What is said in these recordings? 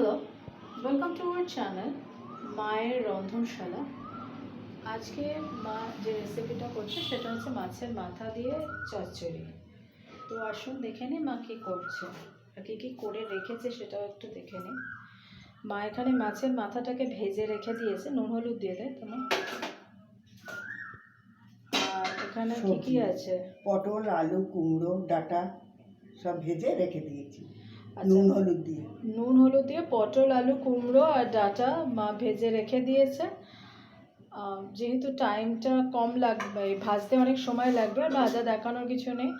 Hello welcome to our channel মায়ের রন্ধনশালা। আজকে মা যে রেসিপিটা করছে সেটা হচ্ছে মাছের মাথা দিয়ে চচ্চড়ি। তো আসুন দেখে নিই মা কী করছে আর কী কী করে রেখেছে সেটাও একটু দেখে নিই। মা এখানে মাছের মাথাটাকে ভেজে রেখে দিয়েছে নুন হলুদ দিয়ে দেয় তোমার আর এখানে কী কী আছে? পটল আলু কুমড়ো ডাটা সব ভেজে রেখে দিয়েছি। নুন হলুদ দিয়ে। নুন হলুদ দিয়ে পটল আলু কুমড়ো আর ডাটা মা ভেজে রেখে দিয়েছে। যেহেতু টাইমটা কম লাগবে ভাজতে অনেক সময় লাগবে আর ভাজা দেখানোর কিছু নেই।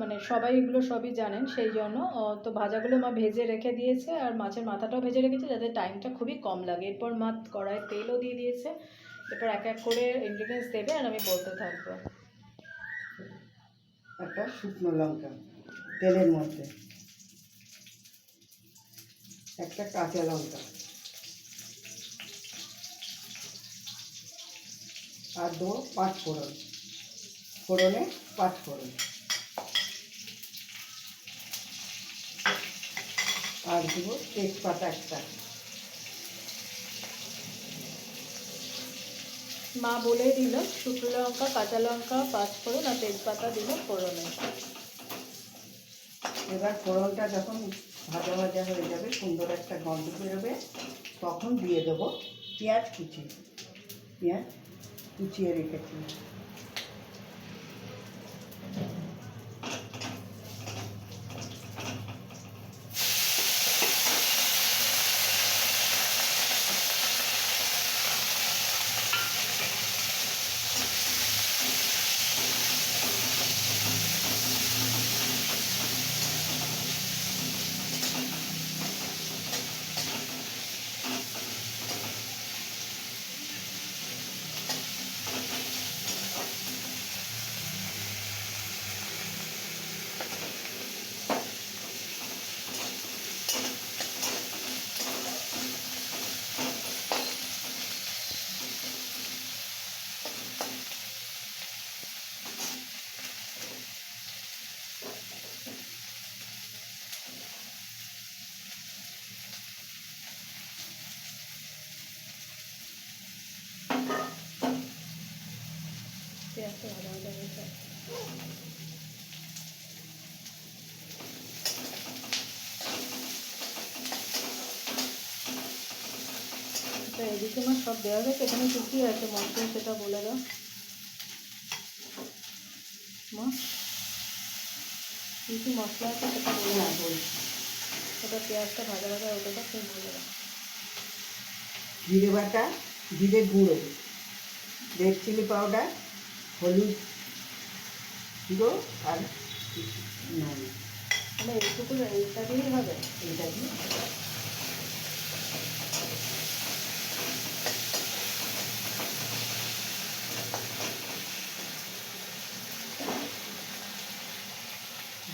মানে সবাই এগুলো সবই জানেন সেই জন্য তো ভাজাগুলো মা ভেজে রেখে দিয়েছে আর মাছের মাথাটাও ভেজে রেখেছে যাতে টাইমটা খুবই কম লাগে। এরপর মা কড়াইয়ে তেলও দিয়ে দিয়েছে। এরপর এক এক করে ইনগ্রিডিয়েন্টস দেবে আর আমি বলতে থাকব। একটা শুকনো লঙ্কা তেলের মধ্যে। একটা কাঁচা লঙ্কা। আর দেবো পাঁচ ফোড়ন। ফোড়নে পাঁচ ফোড়ন। আর দেবো তেজপাতা একটা। মা বলে দিল শুকনো লঙ্কা কাঁচা লঙ্কা পাঁচফোড়ন আর তেজপাতা দিল ফোড়নে। এবার ফোড়নটা যখন ভাজা ভাজা হয়ে যাবে, সুন্দর একটা গন্ধ বেরোবে। তখন দিয়ে দেবো পেঁয়াজ কুচি। পেঁয়াজ কুচিয়ে রেখেছি। আচ্ছা এদিকে আমার সব দেওয়া গেছে এখানে কী কী আছে? মশলা সেটা বলে দাও। কী কী মশলা আছে সেটা বলে দাও। বলছি সেটা পেঁয়াজটা ভাজা ভাজা ওটা তুমি বলে দাও। জিরে বাটা জিরে গুঁড়ো রেড চিলি পাউডার হলুদ। গুঁড়ো আর নুন মানে এইটুকু এইটা দিয়েই হবে। এইটা দিয়ে?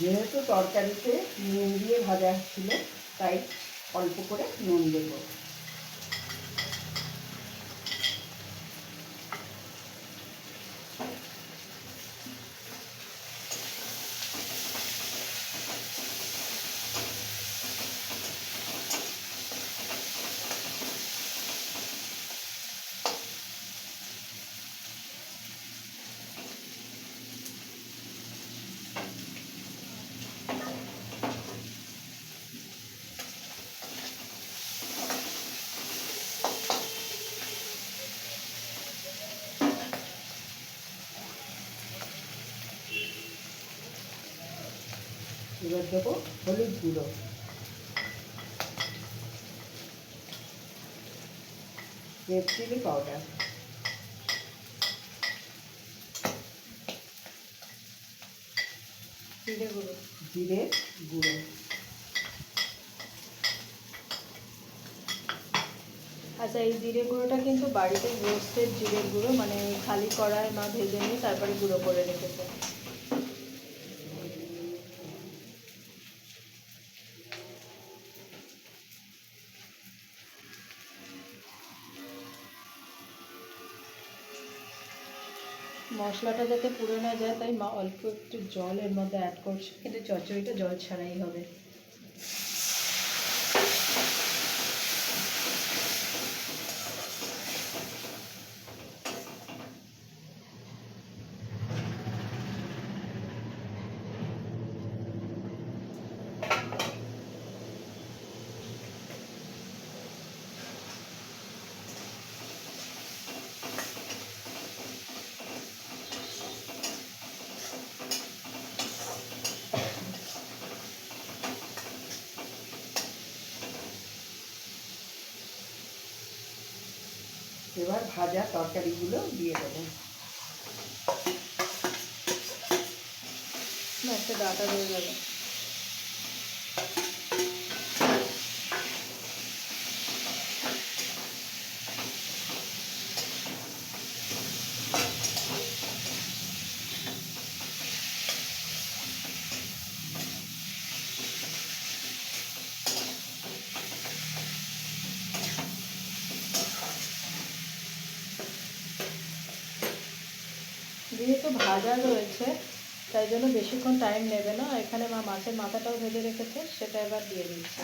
যেহেতু তরকারিতে নুন দিয়ে ভাজা ছিল তাই অল্প করে নুন দেবো। এবার দেবো হলুদ গুঁড়ো। রেড চিলি পাউডার জিরে গুঁড়ো। জিরে গুঁড়ো। আচ্ছা এই জিরে গুঁড়োটা কিন্তু বাড়িতে রোস্টেড জিরে গুঁড়ো মানে খালি কড়ায় মা ভেজে নিয়ে তারপরে গুঁড়ো করে রেখেছে। মশলাটা যাতে পুড়ে না যায়, তাই মা অল্প একটু জল এর মধ্যে অ্যাড করছি। কিন্তু চচ্চড়িটা জল ছাড়াই হবে। এবার ভাজা তরকারিগুলো দিয়ে দেবো। একটা ডাটা রয়ে যাবে যেহেতু ভাজা রয়েছে, তাই জন্য বেশিক্ষণ টাইম নেবে না। এখানে মা মাছের মাথাটাও ভেজে রেখেছে, সেটা এবার দিয়ে দিচ্ছে।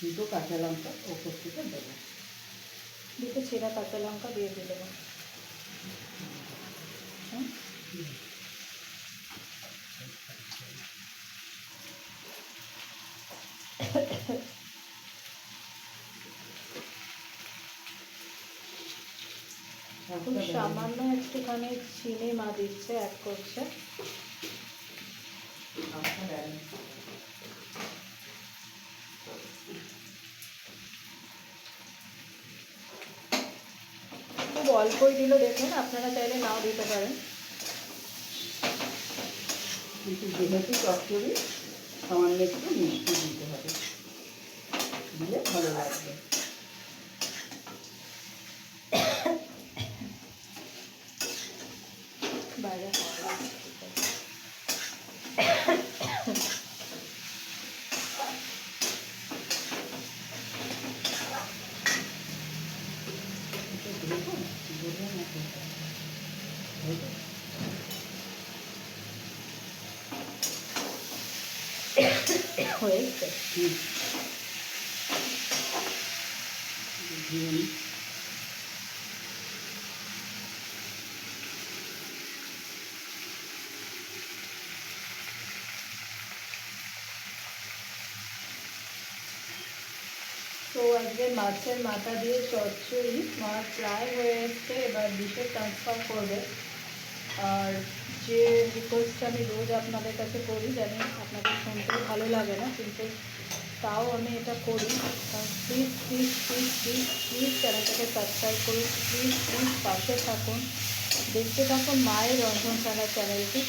দুটো কাঁচা লঙ্কা ওপর থেকে দেবো। দুটো ছেঁড়া কাঁচা লঙ্কা দিয়ে দিয়ে দেবো? খুব সামান্য একটুখানি চিনি মা দিচ্ছে অ্যাড করছে। খুব অল্পই দিল, দেখুন, আপনারা চাইলে নাও দিতে পারেন। কিন্তু যেহেতু সামান্য একটু মিষ্টি দিতে হবে। দিলে ভালো লাগবে বাইরে হাওয়া লাগছে। এটা দেবো দেবো না দেবো? দেবো? তো আজকে মাছের মাথা দিয়ে চচ্চড়ি মাছ প্রায় হয়ে এসছে এবার ডিশে ট্রান্সফার করবে। আর যে রিকোয়েস্ট আমি রোজ আপনাদের কাছে করি, জানি আপনাদের শুনতে ভালো লাগে না, কিন্তু তাও আমি এটা করি। কারণ please please please please please চ্যানেলটাকে সাবস্ক্রাইব করুন প্লিজ প্লিজ পাশে থাকুন। দেখতে থাকুন মায়ের রন্ধন রন্ধনশালা চ্যানেলটি।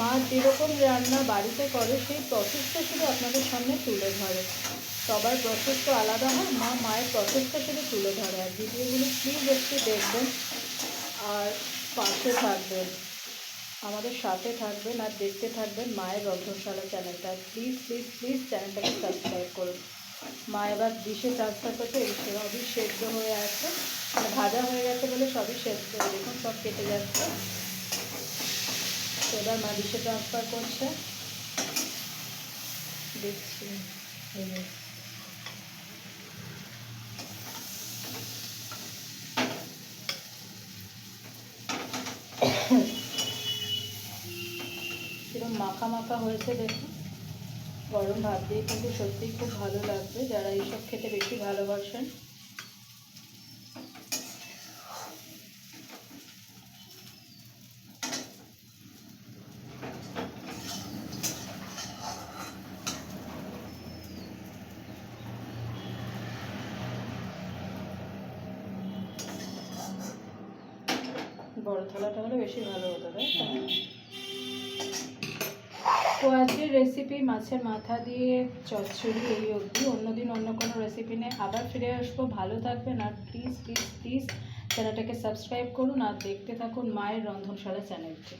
মা যেরকম রান্না বাড়িতে করে, সেই প্রসেসটা শুধু আপনাদের সামনে তুলে ধরে। সবার প্রসেস তো আলাদা হয়, মা মায়ের প্রসেসটা শুধু তুলে ধরে। আর ভিডিওগুলো প্লিজ একটু দেখবেন আর পাশে থাকবেন। আমাদের সাথে থাকবেন আর দেখতে থাকবেন মায়ের রন্ধনশালা চ্যানেলটা। প্লিজ প্লিজ প্লিজ চ্যানেলটাকে সাবস্ক্রাইব করুন। মা এবার ডিশে ট্রান্সফার করতে সবই সেদ্ধ হয়ে আছে মানে ভাজা হয়ে গেছে বলে সবই সেদ্ধ। দেখুন সব কেটে যাচ্ছে। এবার মা ডিশে ট্রান্সফার করছে। দেখছি। মাখা মাখা হয়েছে দেখুন। গরম ভাত দিয়ে কিন্তু সত্যিই খুব ভালো লাগবে, যারা এইসব খেতে বেশি ভালোবাসেন। বড় থালাটা হলে বেশি ভালো হতো, তাই। তো আজকের রেসিপি মাছের মাথা দিয়ে চচ্চড়ি এই অবধি। অন্যদিন অন্য কোনো রেসিপি নিয়ে আবার ফিরে আসব। ভালো থাকবেন আর প্লিজ প্লিজ প্লিজ চ্যানেলটাকে সাবস্ক্রাইব করুন আর দেখতে থাকুন মায়ের রন্ধনশালা চ্যানেলটি